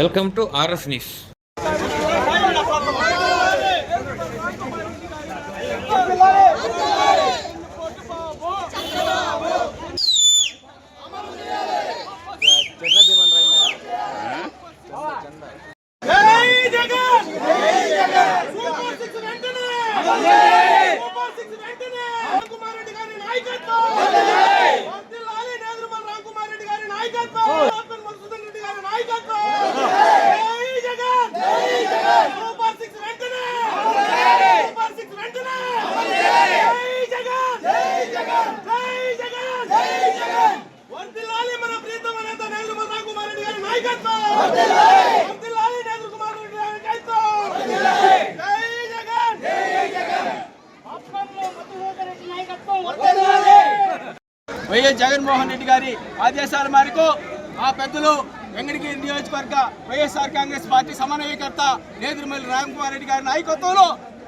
Welcome to RS news YS Jaganmohan Reddy గారి ఆదేశాల మేరకు ఆ పెద్దలు వెంకటగిరి నియోజకవర్గ వైఎస్ఆర్ కాంగ్రెస్ పార్టీ సమన్వయకర్త నేదురుమల్లి రామకుమార్ రెడ్డి గారి నాయకత్వంలో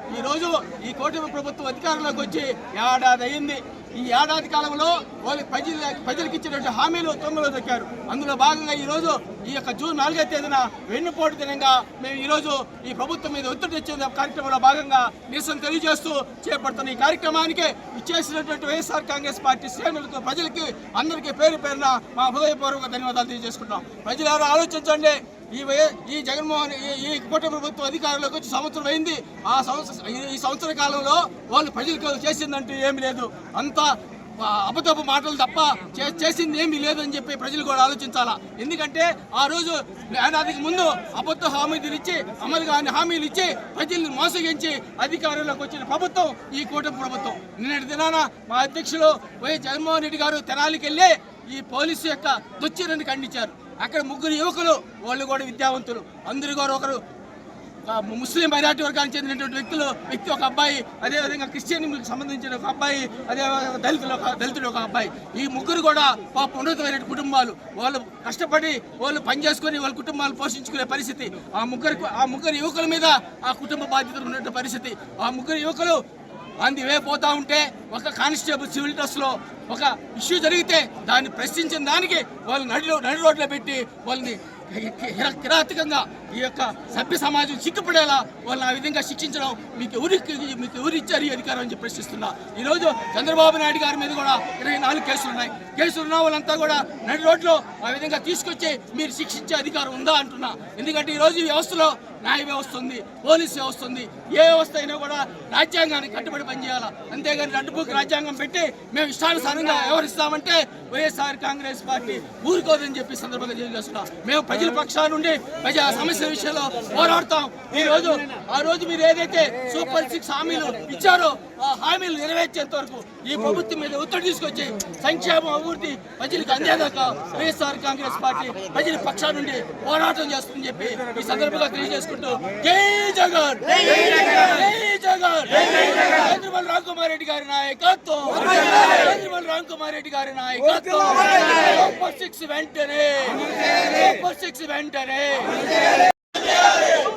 ఈ రోజు ఈ కూటమి ప్రభుత్వం అధికారంలోకి వచ్చి ఏడాది అయింది ఈ ఏడాది కాలంలో వాళ్ళు ప్రజలు ప్రజలకు ఇచ్చినటువంటి హామీలు తొమ్మిదిలో దొక్కారు అందులో భాగంగా ఈ రోజు ఈ యొక్క జూన్ నాలుగో తేదీన వెన్నుపోటు దినంగా మేము ఈరోజు ఈ ప్రభుత్వం మీద ఒత్తిడి తెచ్చే కార్యక్రమంలో భాగంగా నిరసన తెలియజేస్తూ చేపడుతున్న ఈ కార్యక్రమానికి ఇచ్చేసినటువంటి వైఎస్ఆర్ కాంగ్రెస్ పార్టీ శ్రేణులకు ప్రజలకి అందరికీ పేరు పేరున మా హృదయపూర్వక ధన్యవాదాలు తెలియజేసుకుంటాం ప్రజలు ఎవరు ఆలోచించండి. ఈ వై- ఈ జగన్మోహన్ ఈ- ఈ కూటమి ప్రభుత్వం అధికారంలోకి వచ్చి సంవత్సరం అయింది. ఆ సంవత్సరం ఈ- సంవత్సర కాలంలో వాళ్ళు ప్రజలకు చేసిందంటూ ఏమీ లేదు. అంతా అబద్ధపు మాటలు తప్ప చే- చేసింది ఏమీ లేదని చెప్పి ప్రజలు కూడా ఆలోచించాలా? ఎందుకంటే ఆ రోజు ఏడాదికి ముందు అబద్ధ హామీలు ఇచ్చి అమలు కాని హామీలు ఇచ్చి ప్రజల్ని మోసగించి అధికారంలోకి వచ్చిన ప్రభుత్వం ఈ కూటమి ప్రభుత్వం. నిన్నటి దినాన మా అధ్యక్షులు వైఎస్ జగన్మోహన్ రెడ్డి గారు తెనాలికి వెళ్ళి ఈ పోలీసు యొక్క దుశ్చర్యని ఖండించారు. అక్కడ ముగ్గురు యువకులు వాళ్ళు కూడా విద్యావంతులు. అందరూ కూడా ఒకరు. ముస్లిం మైనార్టీ వర్గానికి చెందినటువంటి వ్యక్తులు వ్యక్తి ఒక అబ్బాయి అదేవిధంగా క్రిస్టియన్ సంబంధించిన ఒక అబ్బాయి అదే దళితులు ఒక దళితుడు ఒక అబ్బాయి. ఈ ముగ్గురు కూడా పాప ఉన్నతమైన కుటుంబాలు. వాళ్ళు కష్టపడి వాళ్ళు పని చేసుకొని వాళ్ళ కుటుంబాలు పోషించుకునే పరిస్థితి. ఆ ముగ్గురు ఆ ముగ్గురు యువకుల మీద ఆ కుటుంబ బాధ్యతలు ఉన్నటువంటి పరిస్థితి. ఆ ముగ్గురు యువకులు అంది వే పోతా ఉంటే ఒక కానిస్టేబుల్ సివిల్ డ్రెస్లో ఒక ఇష్యూ జరిగితే దాన్ని ప్రశ్నించిన దానికి వాళ్ళు నడి నడి రోడ్లో పెట్టి వాళ్ళని కిరాతకంగా ఈ యొక్క సభ్య సమాజం సిగ్గుపడేలా వాళ్ళని ఆ విధంగా శిక్షించడం మీకు ఎవరికి మీకు ఎవరు ఇచ్చారు ఈ అధికారం అని చెప్పి ప్రశ్నిస్తున్నా. ఈరోజు చంద్రబాబు నాయుడు గారి మీద కూడా ఇరవై నాలుగు కేసులు ఉన్నాయి. కేసులు ఉన్న వాళ్ళంతా కూడా నడి రోడ్లో ఆ విధంగా తీసుకొచ్చి మీరు శిక్షించే అధికారం ఉందా అంటున్నా. ఎందుకంటే ఈరోజు ఈ వ్యవస్థలో న్యాయ వ్యవస్థ ఉంది పోలీస్ వ్యవస్థ ఉంది. ఏ వ్యవస్థ అయినా కూడా రాజ్యాంగానికి కట్టుబడి పనిచేయాలి? అంతేగాని అడ్డుపూకి రాజ్యాంగం పెట్టి మేము ఇష్టానుసారంగా వ్యవహరిస్తామంటే వైఎస్ఆర్ కాంగ్రెస్ పార్టీ ఊరుకోదని చెప్పి సందర్భంగా తెలియజేస్తున్నాం. మేము ప్రజల పక్షాల నుండి ప్రజా సమస్యల విషయంలో పోరాడతాం. ఈ రోజు ఆ రోజు మీరు ఏదైతే సూపర్ సిక్స్ హామీలు ఇచ్చారో ఆ హామీలు నెరవేర్చేంత వరకు ఈ ప్రభుత్వం మీద ఒత్తిడి తీసుకొచ్చి సంక్షేమ అభివృద్ధి ప్రజలకు అందేదాకా వైఎస్ఆర్ కాంగ్రెస్ పార్టీ ప్రజల పక్షాల నుండి పోరాటం చేస్తుందని చెప్పి ఈ సందర్భంగా తెలియజేసుకుంటూ జై జగన్! జై జగన్! చంద్రబాబు రామకుమార్ రెడ్డి గారి నాయకత్వం! చంద్రబాబు రామకుమార్ రెడ్డి గారి నాయకత్వం! సూపర్ సిక్స్ వెంటనే! సూపర్ సిక్స్ వెంటనే! Deus!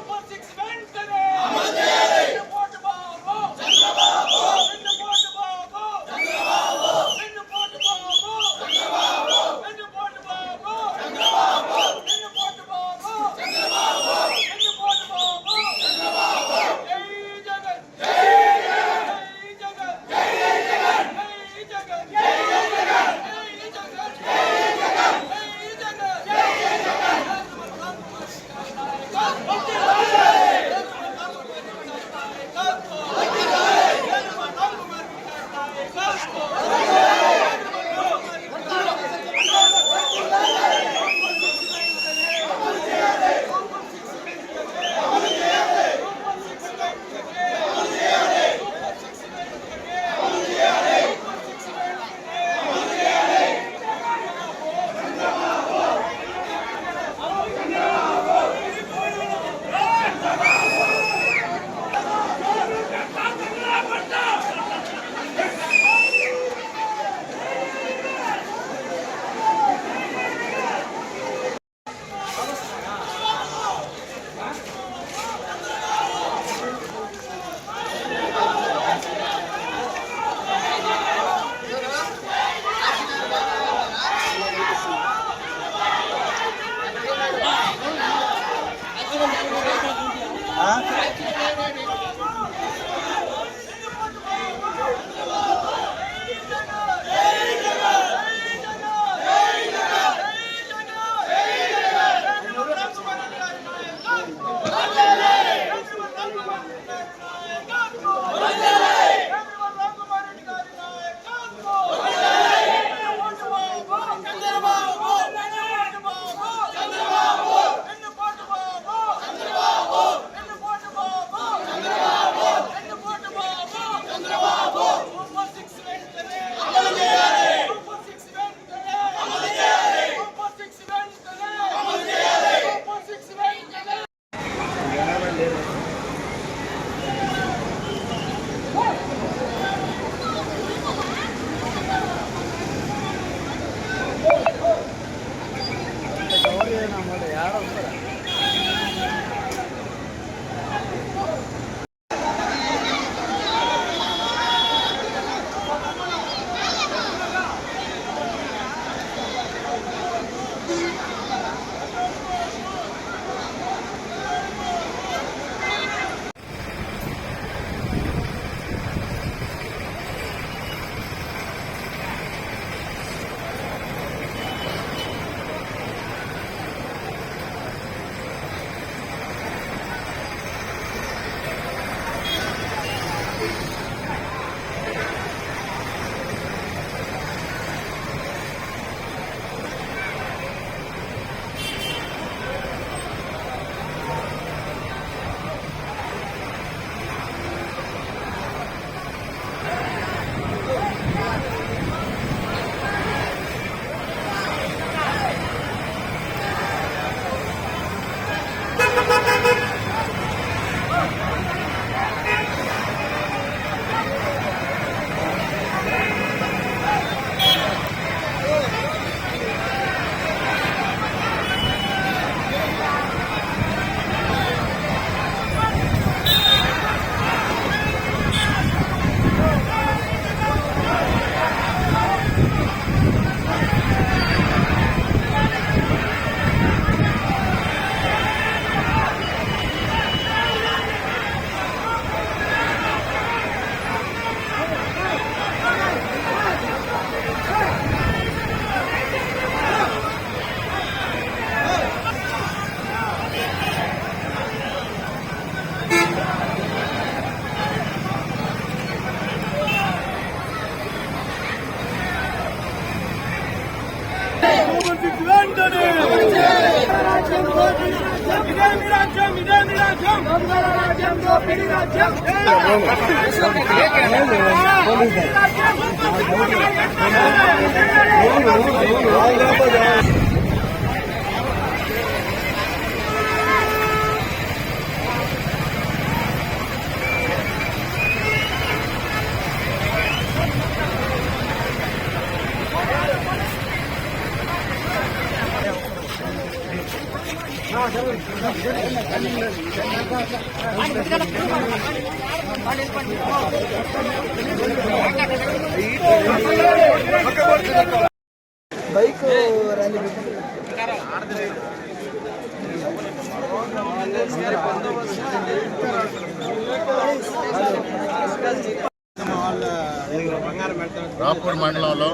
రాపూర్ మండలంలో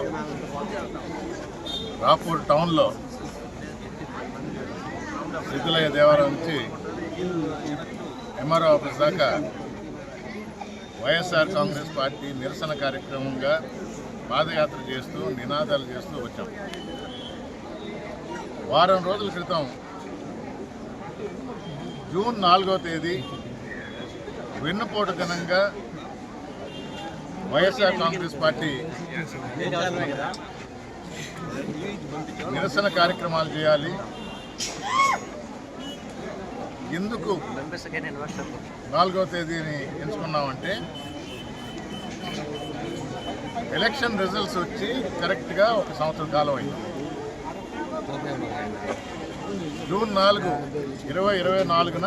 రాపూర్ టౌన్లో MRO office YSR Congress party నిరసన కార్యక్రమంగా పాదయాత్ర చేస్తూ నినాదాలు చేస్తూ వచ్చాం. వారం రోజుల క్రితం జూన్ నాలుగో తేదీ వెన్నుపోటు దినంగా వైఎస్ఆర్ కాంగ్రెస్ పార్టీ నిరసన కార్యక్రమాలు చేయాలి. ఎందుకు నాలుగో తేదీని ఎంచుకున్నామంటే ఎలక్షన్ రిజల్ట్స్ వచ్చి కరెక్ట్గా ఒక సంవత్సరం కాలం అయింది. జూన్ నాలుగు ఇరవై ఇరవై నాలుగున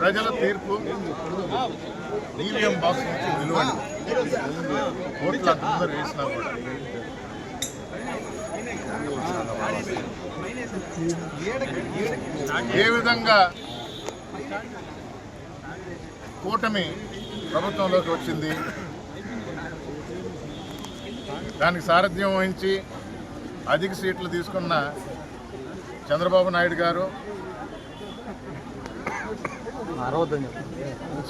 ప్రజల తీర్పు ఈవీఎం బాక్స్ నుంచి విలువని ఓట్లు అందరూ వేసినా కూడా. ఏ విధంగా కూటమి ప్రభుత్వంలోకి వచ్చింది? దానికి సారథ్యం వహించి అధిక సీట్లు తీసుకున్న చంద్రబాబు నాయుడు గారు.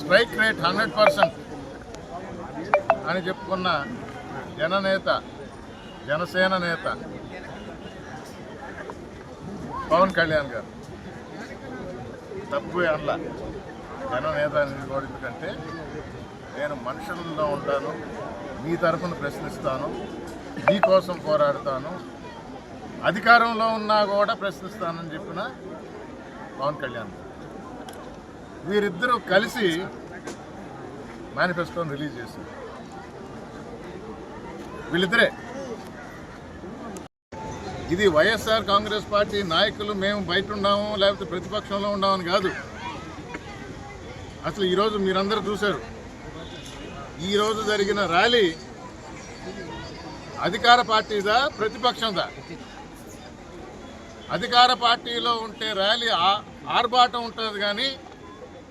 స్ట్రైక్ రేట్ హండ్రెడ్ పర్సెంట్ అని చెప్పుకున్న జననేత జనసేన నేత పవన్ కళ్యాణ్ గారు. తప్పు అనలా. జననేత అనేది కూడా ఎందుకంటే నేను మనుషుల్లో ఉంటాను మీ తరఫున ప్రశ్నిస్తాను మీకోసం పోరాడతాను అధికారంలో ఉన్నా కూడా ప్రశ్నిస్తానని చెప్పిన పవన్ కళ్యాణ్ వీరిద్దరూ కలిసి మేనిఫెస్టోని రిలీజ్ చేశారు. వీళ్ళిద్దరే ఇది వైఎస్ఆర్ కాంగ్రెస్ పార్టీ నాయకులు మేము బయట ఉన్నాము లేకపోతే ప్రతిపక్షంలో ఉన్నామని కాదు. అసలు ఈరోజు మీరందరూ చూశారు. ఈరోజు జరిగిన ర్యాలీ అధికార పార్టీదా ప్రతిపక్షందా? అధికార పార్టీలో ఉంటే ర్యాలీ ఆర్భాటం ఉంటుంది కానీ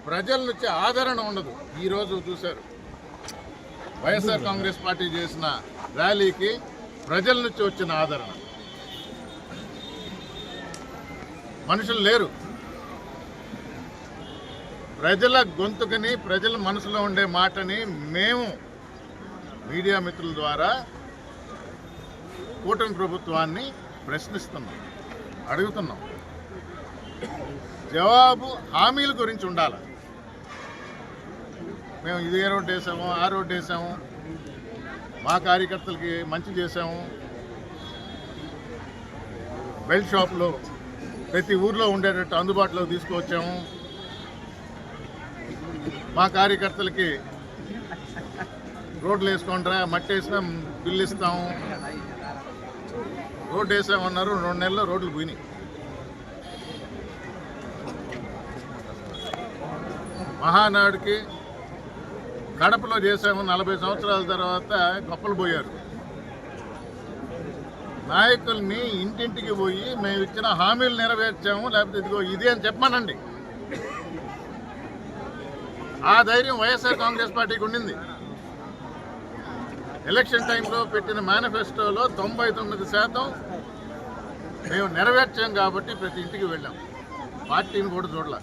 ప్రజల నుంచి ఆదరణ ఉండదు. ఈరోజు చూశారు. వైఎస్ఆర్ కాంగ్రెస్ పార్టీ చేసిన ర్యాలీకి ప్రజల నుంచి వచ్చిన ఆదరణ. మనుషులు లేరు. ప్రజల గొంతుకని ప్రజల మనసులో ఉండే మాటని మేము మీడియా మిత్రుల ద్వారా కూటమి ప్రభుత్వాన్ని ప్రశ్నిస్తున్నాం అడుగుతున్నాం. జవాబు హామీల గురించి ఉండాలి. మేము ఇది ఏ రోడ్డు వేసాము ఆ రోడ్డు వేసాము మా కార్యకర్తలకి మంచి చేసాము. బెల్ట్ షాప్లో ప్రతి ఊర్లో ఉండేటట్టు అందుబాటులో తీసుకువచ్చాము. మా కార్యకర్తలకి రోడ్లు వేసుకోండిరా మట్టి వేసినా బిల్లు ఇస్తాము రోడ్డు వేసామన్నారు రెండు నెలల్లో రోడ్లు పోయినాయి. మహానాడుకి కడపలో చేసాము నలభై సంవత్సరాల తర్వాత గొప్పలు పోయారు. నాయకుల్ని ఇంటింటికి పోయి మేము ఇచ్చిన హామీలు నెరవేర్చాము లేకపోతే ఇదిగో ఇది అని చెప్పమనండి ఆ ధైర్యం వైఎస్ఆర్ కాంగ్రెస్ పార్టీకి ఉండింది. ఎలక్షన్ టైంలో పెట్టిన మేనిఫెస్టోలో తొంభై తొమ్మిది శాతం మేము నెరవేర్చాం కాబట్టి ప్రతి ఇంటికి వెళ్ళాం. పార్టీని కూడా చూడాల.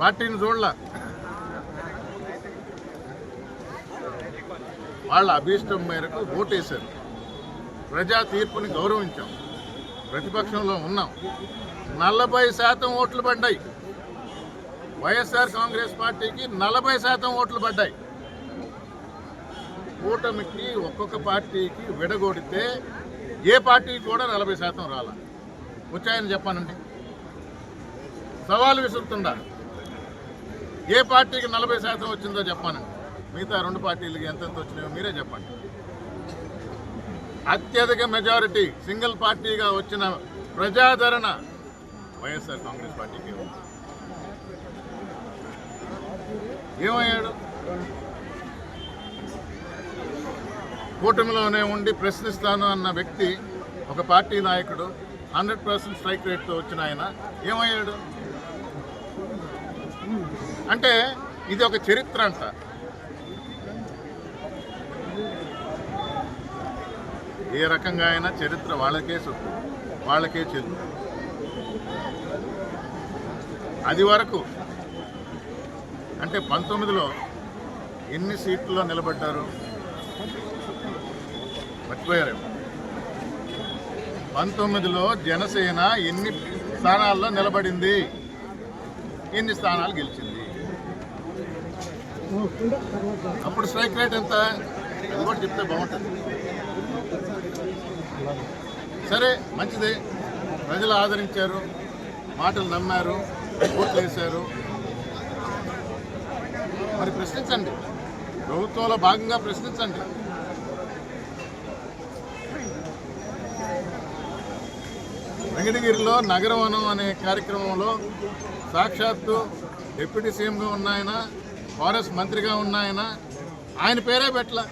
పార్టీని చూడాల. వాళ్ళ అభీష్టం మేరకు ఓటేశారు. ప్రజా తీర్పుని గౌరవించాం. ప్రతిపక్షంలో ఉన్నాం. నలభై శాతం ఓట్లు పడ్డాయి. వైఎస్ఆర్ కాంగ్రెస్ పార్టీకి నలభై శాతం ఓట్లు పడ్డాయి. కూటమికి ఒక్కొక్క పార్టీకి విడగొడితే ఏ పార్టీకి కూడా నలభై శాతం రాల. వచ్చాయని చెప్పానండి. సవాలు విసురుతుందా ఏ పార్టీకి నలభై శాతం వచ్చిందో చెప్పానండి. మిగతా రెండు పార్టీలకి ఎంతెంత వచ్చినాయో మీరే చెప్పండి. అత్యధిక మెజారిటీ సింగిల్ పార్టీగా వచ్చిన ప్రజాదరణ వైఎస్ఆర్ కాంగ్రెస్ పార్టీకి ఏమయ్యాడు? కూటమిలోనే ఉండి ప్రశ్నిస్తాను అన్న వ్యక్తి ఒక పార్టీ నాయకుడు హండ్రెడ్ పర్సెంట్ స్ట్రైక్ రేట్తో వచ్చిన ఆయన. ఏమయ్యాడు? అంటే ఇది ఒక చరిత్ర అంట. ఏ రకంగా అయినా చరిత్ర వాళ్ళకే సొత్తు వాళ్ళకే చెల్లు. అది వరకు అంటే పంతొమ్మిదిలో ఎన్ని సీట్లలో నిలబడ్డారు? మర్చిపోయారు. పంతొమ్మిదిలో జనసేన ఎన్ని స్థానాల్లో నిలబడింది? ఎన్ని స్థానాలు గెలిచింది? అప్పుడు స్ట్రైక్ రేట్ ఎంత? అది కూడా చెప్తే బాగుంటుంది. సరే మంచిదే. ప్రజలు ఆదరించారు మాటలు నమ్మారు ఓట్లు వేశారు. మరి ప్రశ్నించండి. ప్రభుత్వంలో భాగంగా ప్రశ్నించండి. వెంకటగిరిలో నగరవనం అనే కార్యక్రమంలో సాక్షాత్తు డిప్యూటీ సీఎంగా ఉన్న ఆయన ఫారెస్ట్ మంత్రిగా ఉన్న ఆయన ఆయన పేరే పెట్టలే.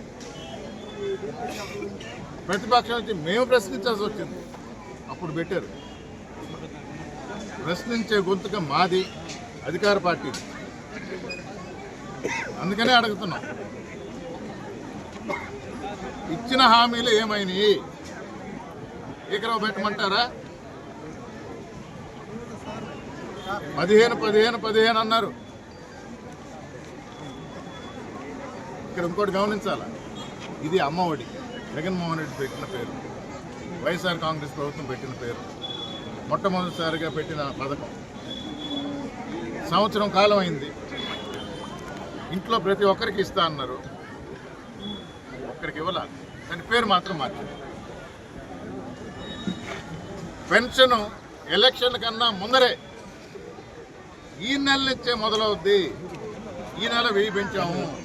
ప్రతిపక్షం నుంచి మేము ప్రశ్నించాల్సి వచ్చింది. అప్పుడు పెట్టారు. ప్రశ్నించే గొంతుక మాది అధికార పార్టీ అందుకనే అడుగుతున్నాం. ఇచ్చిన హామీలు ఏమైనాయి? ఎకరం పెట్టమంటారా? పదిహేను పదిహేను పదిహేను అన్నారు. ఇక్కడ ఇంకోటి గమనించాలా? ఇది అమ్మఒడి జగన్మోహన్ రెడ్డి పెట్టిన పేరు. వైఎస్ఆర్ కాంగ్రెస్ ప్రభుత్వం పెట్టిన పేరు. మొట్టమొదటిసారిగా పెట్టిన పథకం. సంవత్సరం కాలం అయింది. ఇంట్లో ప్రతి ఒక్కరికి ఇస్తా అన్నారు. ఒక్కరికి ఇవ్వాల. దాని పేరు మాత్రం మార్చారు పెన్షన్ ఎలక్షన్ కన్నా ముందరే ఈ నెల నుంచే మొదలవుద్ది. ఈ నెల వెయ్యి పెంచాము.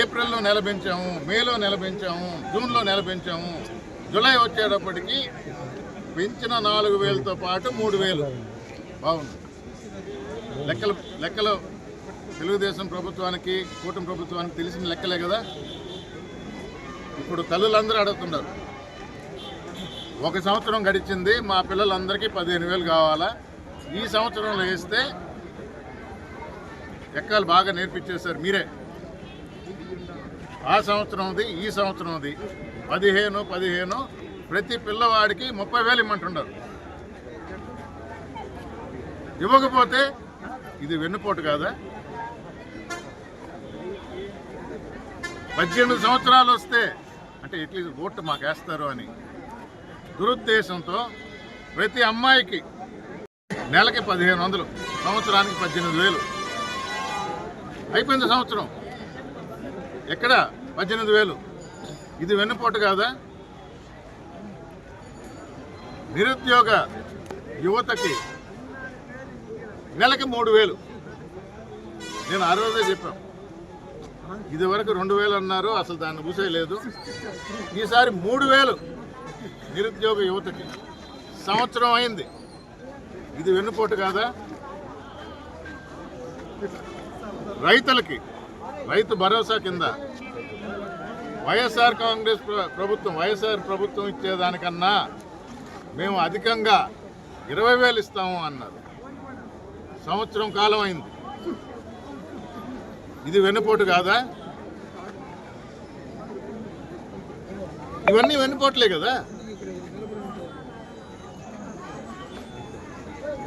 ఏప్రిల్లో నెల పెంచాము మేలో నెల పెంచాము జూన్లో నెల పెంచాము జూలై వచ్చేటప్పటికి పెంచిన నాలుగు వేలతో పాటు మూడు వేలు. బాగుంది. లెక్కలు లెక్కలు తెలుగుదేశం ప్రభుత్వానికి కూటమి ప్రభుత్వానికి తెలిసిన లెక్కలే కదా? ఇప్పుడు తల్లులందరూ అడుగుతున్నారు. ఒక సంవత్సరం గడిచింది మా పిల్లలందరికీ పదిహేను వేలు కావాలా? ఈ సంవత్సరంలో వేస్తే ఎక్కలు బాగా నేర్పించేశారు మీరే. ఆ సంవత్సరంది ఈ సంవత్సరంది పదిహేను పదిహేను ప్రతి పిల్లవాడికి ముప్పై వేలు ఇమ్మంటున్నారు ఇవ్వకపోతే ఇది వెన్నుపోటు కాదా? పద్దెనిమిది సంవత్సరాలు వస్తే అంటే ఎట్లీస్ట్ ఓటు మాకు వేస్తారు అని. దురుద్దేశంతో ప్రతి అమ్మాయికి నెలకి పదిహేను వందలు సంవత్సరానికి పద్దెనిమిది వేలు. అయిపోయింది సంవత్సరం. ఎక్కడ? పద్దెనిమిది వేలు. ఇది వెన్నుపోటు కాదా? నిరుద్యోగ యువతకి నెలకి మూడు వేలు. నేను ఆ రోజే చెప్పాను ఇది వరకు రెండు వేలు అన్నారు అసలు దాన్ని పూసేయలేదు ఈసారి మూడు వేలు నిరుద్యోగ యువతకి. సంవత్సరం అయింది. ఇది వెన్నుపోటు కాదా? రైతులకి. రైతు భరోసా కింద. వైఎస్ఆర్ కాంగ్రెస్ ప్రభుత్వం వైఎస్ఆర్ ప్రభుత్వం ఇచ్చేదానికన్నా మేము అధికంగా ఇరవై వేలు ఇస్తాము అన్నారు. సంవత్సరం కాలం అయింది. ఇది వెన్నుపోటు కాదా? ఇవన్నీ వెన్నుపోట్లే కదా?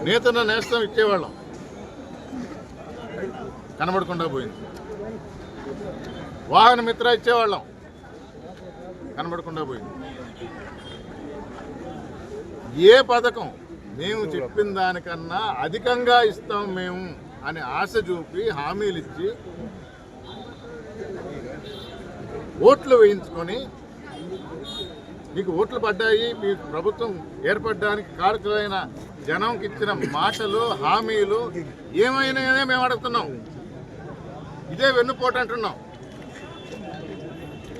నేతన నేస్తం ఇచ్చేవాళ్ళం. కనబడకుండా పోయింది. వాహన మిత్ర ఇచ్చేవాళ్ళం. కనబడకుండా పోయింది. ఏ పథకం మేము చెప్పిన దానికన్నా అధికంగా ఇస్తాం మేము అని ఆశ చూపి హామీలు ఇచ్చి ఓట్లు వేయించుకొని మీకు ఓట్లు పడ్డాయి మీ ప్రభుత్వం ఏర్పడడానికి కారకులైన జనంకి ఇచ్చిన మాటలు హామీలు ఏమైనా మేము అడుగుతున్నాం. ఇదే వెన్నుపోటు అంటున్నాం.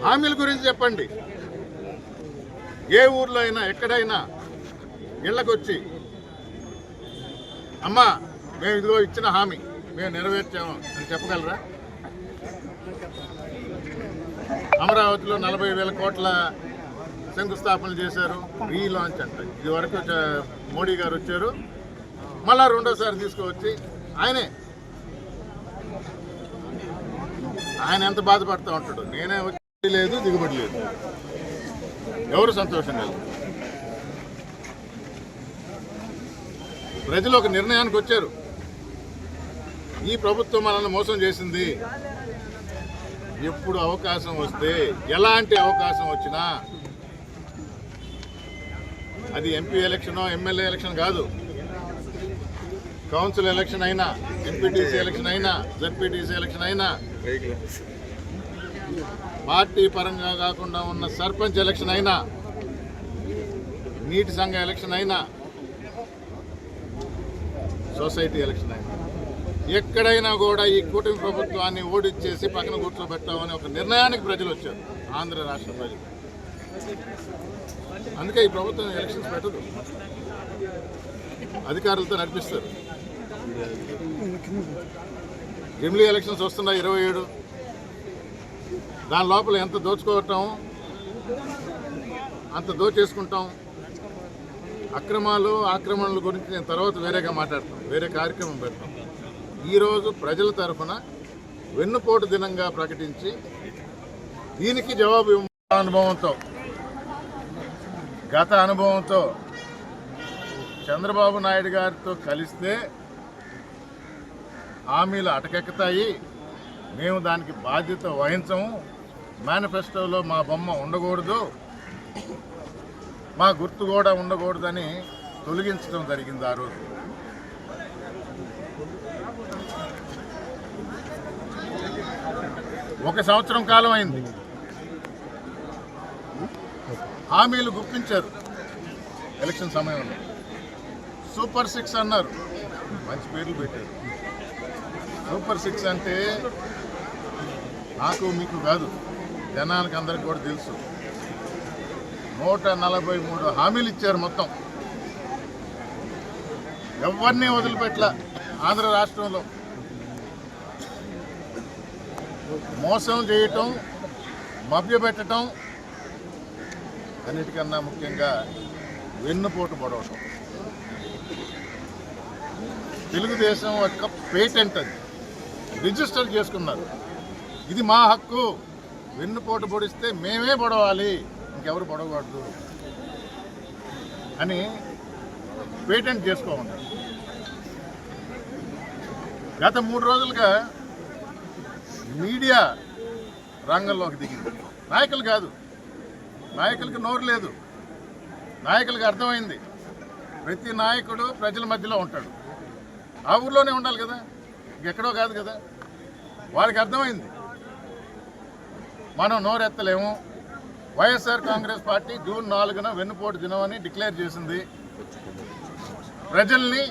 హామీల గురించి చెప్పండి. ఏ ఊర్లో అయినా ఎక్కడైనా ఇళ్ళకొచ్చి అమ్మా మేము ఇదిగో ఇచ్చిన హామీ మేము నెరవేర్చాము అని చెప్పగలరా? అమరావతిలో నలభై వేల కోట్ల శంకుస్థాపన చేశారు రీలాంచ్ అంట. ఇది వరకు మోడీ గారు వచ్చారు. మళ్ళా రెండోసారి తీసుకువచ్చి ఆయనే ఆయన ఎంత బాధపడుతూ ఉంటాడు. నేనే వచ్చి లేదు దిగుబడి లేదు. ఎవరు సంతోషం లేదు? ప్రజలు ఒక నిర్ణయానికి వచ్చారు. ఈ ప్రభుత్వం మనల్ని మోసం చేసింది. ఎప్పుడు అవకాశం వస్తే ఎలాంటి అవకాశం వచ్చినా అది ఎంపీ ఎలక్షనో ఎమ్మెల్యే ఎలక్షన్ కాదు. కౌన్సిల్ ఎలక్షన్ అయినా ఎంపీటీసీ ఎలక్షన్ అయినా జడ్పీటీసీ ఎలక్షన్ అయినా పార్టీ పరంగా కాకుండా ఉన్న సర్పంచ్ ఎలక్షన్ అయినా నీటి సంఘ ఎలక్షన్ అయినా సొసైటీ ఎలక్షన్ అయినా ఎక్కడైనా కూడా ఈ కూటమి ప్రభుత్వాన్ని ఓడిచ్చేసి పక్కన కూర్చోబెట్టామని ఒక నిర్ణయానికి ప్రజలు వచ్చారు ఆంధ్ర రాష్ట్ర ప్రజలు. అందుకే ఈ ప్రభుత్వం ఎలక్షన్స్ పెట్టదు. అధికారులతో నడిపిస్తారు. జమిలీ ఎలక్షన్స్ వస్తున్నాయి ఇరవై ఏడు. దాని లోపల ఎంత దోచుకోవటం అంత దోచేసుకుంటాం. అక్రమాలు ఆక్రమణల గురించి నేను తర్వాత వేరేగా మాట్లాడతాం వేరే కార్యక్రమం పెడతాం ఈరోజు ప్రజల తరఫున వెన్నుపోటు దినంగా ప్రకటించి దీనికి జవాబు అనుభవంతో గత అనుభవంతో చంద్రబాబు నాయుడు గారితో కలిస్తే హామీలు అటకెక్కుతాయి. మేము దానికి బాధ్యత వహించము. మేనిఫెస్టోలో మా బొమ్మ ఉండకూడదు. మా గుర్తు కూడా ఉండకూడదని తొలగించడం జరిగింది ఆ రోజు. ఒక సంవత్సరం కాలం అయింది. హామీలు గుప్పించారు ఎలక్షన్ సమయంలో. సూపర్ సిక్స్ అన్నారు. మంచి పేర్లు పెట్టారు. సూపర్ సిక్స్ అంటే నాకు మీకు కాదు. జనానికి అందరికి కూడా తెలుసు. నూట నలభై మూడు హామీలు ఇచ్చారు మొత్తం. ఎవరిని వదిలిపెట్టల ఆంధ్ర రాష్ట్రంలో? మోసం చేయటం మభ్యపెట్టడం అన్నిటికన్నా ముఖ్యంగా వెన్నుపోటు పొడవటం. తెలుగుదేశం యొక్క పేటెంట్ అది. రిజిస్టర్ చేసుకున్నారు. ఇది మా హక్కు. వెన్నుపోటు పొడిస్తే మేమే పొడవాలి. ఇంకెవరు పొడవకూడదు అని పేటెంట్ చేసుకోమన్నారు గత మూడు రోజులుగా మీడియా రంగంలోకి దిగింది. నాయకులు కాదు. నాయకులకి నోరు లేదు. నాయకులకి అర్థమైంది. ప్రతి నాయకుడు ప్రజల మధ్యలో ఉంటాడు. ఆ ఊర్లోనే ఉండాలి కదా. ఎక్కడో కాదు కదా. వారికి అర్థమైంది. మనం నోరెత్తలేము. వైఎస్ఆర్ కాంగ్రెస్ పార్టీ జూన్ నాలుగున వెన్నుపోటు దినం అని డిక్లేర్ చేసింది. ప్రజల్ని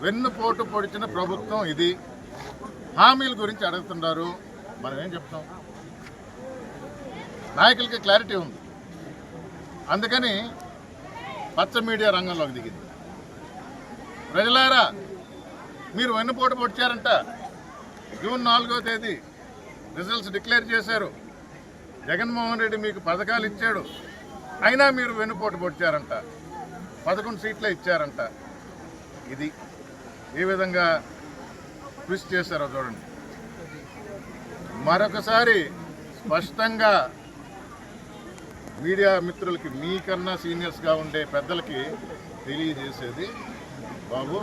వెన్నుపోటు పొడిచిన ప్రభుత్వం ఇది. హామీల గురించి అడుగుతున్నారు మనం ఏం చెప్తాం? నాయకులకి క్లారిటీ ఉంది. అందుకని పచ్చ మీడియా రంగంలోకి దిగింది. ప్రజలారా మీరు వెన్నుపోటు పొడిచారంట. జూన్ నాలుగో తేదీ రిజల్ట్స్ డిక్లేర్ చేశారు. జగన్మోహన్ రెడ్డి మీకు పథకాలు ఇచ్చాడు. అయినా మీరు వెన్నుపోటు పొడిచారంట. పదకొండు సీట్లే ఇచ్చారంట. ఇది ఏ విధంగా ట్విస్ట్ చేశారో చూడండి. మరొకసారి స్పష్టంగా మీడియా మిత్రులకి మీకన్నా సీనియర్స్గా ఉండే పెద్దలకి తెలియజేసేది బాబు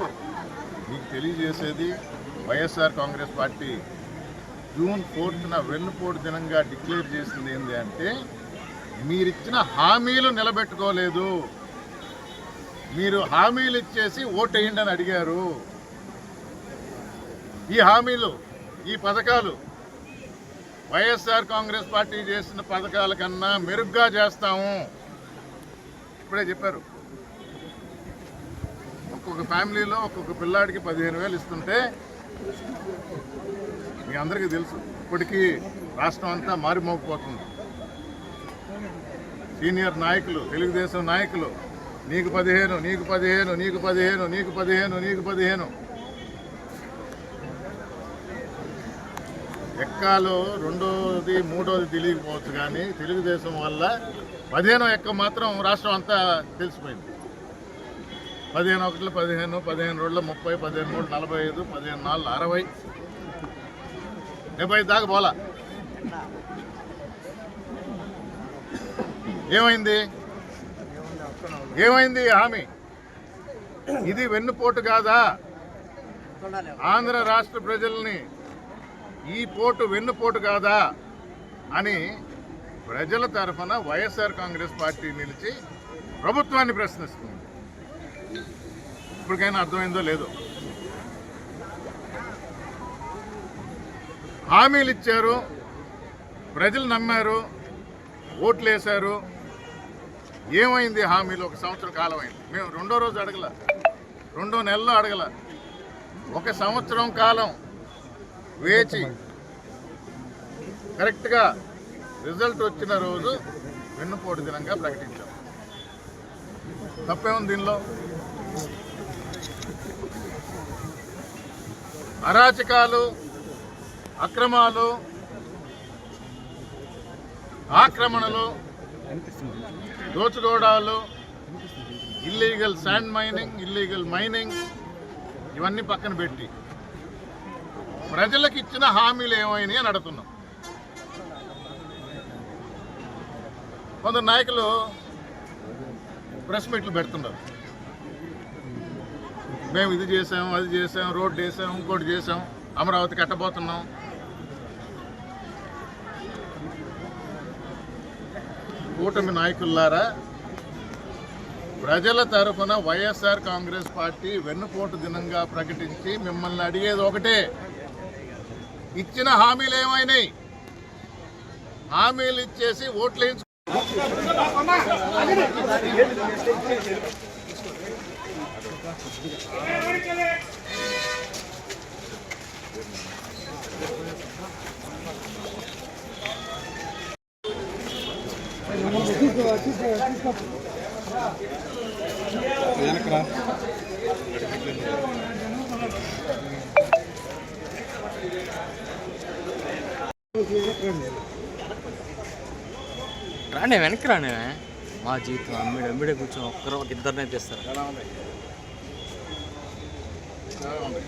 మీకు తెలియజేసేది వైఎస్ఆర్ కాంగ్రెస్ పార్టీ. జూన్ ఫోర్త్న వెన్నుపోటు దినంగా డిక్లేర్ చేసింది ఏంటి అంటే మీరిచ్చిన హామీలు నిలబెట్టుకోలేదు. మీరు హామీలు ఇచ్చేసి ఓటేయండి అని అడిగారు. ఈ హామీలు ఈ పథకాలు వైఎస్ఆర్ కాంగ్రెస్ పార్టీ చేసిన పథకాల కన్నా మెరుగ్గా చేస్తాము. ఇప్పుడే చెప్పారు. ఒక్కొక్క ఫ్యామిలీలో ఒక్కొక్క పిల్లాడికి పదిహేను వేలు ఇస్తుంటే మీ అందరికీ తెలుసు ఇప్పటికీ రాష్ట్రం అంతా మారిమోగిపోతుంది. సీనియర్ నాయకులు తెలుగుదేశం నాయకులు నీకు పదిహేను నీకు పదిహేను నీకు పదిహేను నీకు పదిహేను నీకు పదిహేను. ఎక్కాలో రెండోది మూడోది తెలియకపోవచ్చు కానీ తెలుగుదేశం వల్ల పదిహేను ఎక్క మాత్రం రాష్ట్రం అంతా తెలిసిపోయింది. పదిహేను ఒకటి పదిహేను పదిహేను రోజుల ముప్పై పదిహేను మూడు నలభై ఐదు పదిహేను నాలుగు అరవై. డెబ్బై దాకా పోలా. ఏమైంది? ఏమైంది హామీ? ఇది వెన్నుపోటు కాదా? ఆంధ్ర రాష్ట్ర ప్రజల్ని ఈ పోటు వెన్నుపోటు కాదా? అని ప్రజల తరఫున వైఎస్ఆర్ కాంగ్రెస్ పార్టీ నిలిచి ప్రభుత్వాన్ని ప్రశ్నిస్తుంది. ఇప్పటికైనా అర్థమైందో లేదో. హామీలు ఇచ్చారు ప్రజలు నమ్మారు ఓట్లు వేశారు ఏమైంది హామీలు? ఒక సంవత్సరం కాలం అయింది మేము రెండో రోజు అడగల. రెండో నెలలో అడగల. ఒక సంవత్సరం కాలం వేచి కరెక్ట్గా రిజల్ట్ వచ్చిన రోజు వెన్నుపోటు దినంగా ప్రకటించాం. తప్పేముంది దీనిలో? అరాచకాలు అక్రమాలు ఆక్రమణలు దోచుకోవడాలు illegal sand mining illegal mining ఇవన్నీ పక్కన పెట్టి ప్రజలకు ఇచ్చిన హామీలు ఏమైనాయి అని అడుగుతున్నాం. కొందరు నాయకులు ప్రెస్ మీట్లు పెడుతున్నారు. మేము ఇది చేసాం అది చేసాం రోడ్డు వేసాం ఇంకోటి చేసాం అమరావతి కట్టబోతున్నాం. కూటమి నాయకుల్లారా ప్రజల తరఫున వైఎస్ఆర్ కాంగ్రెస్ పార్టీ వెన్నుపోటు దినంగా ప్రకటించి మిమ్మల్ని అడిగేది ఒకటే ఇచ్చిన హామీలు ఏమైనాయి? హామీలు ఇచ్చేసి ఓట్లు వేయించు రానే వెనక్కి రానే మా జీవితం అమ్మిడి అమ్మిడే కూర్చొని ఒక్కరు ఒక ఇద్దరినే తెస్తారు ఎలా ఉంది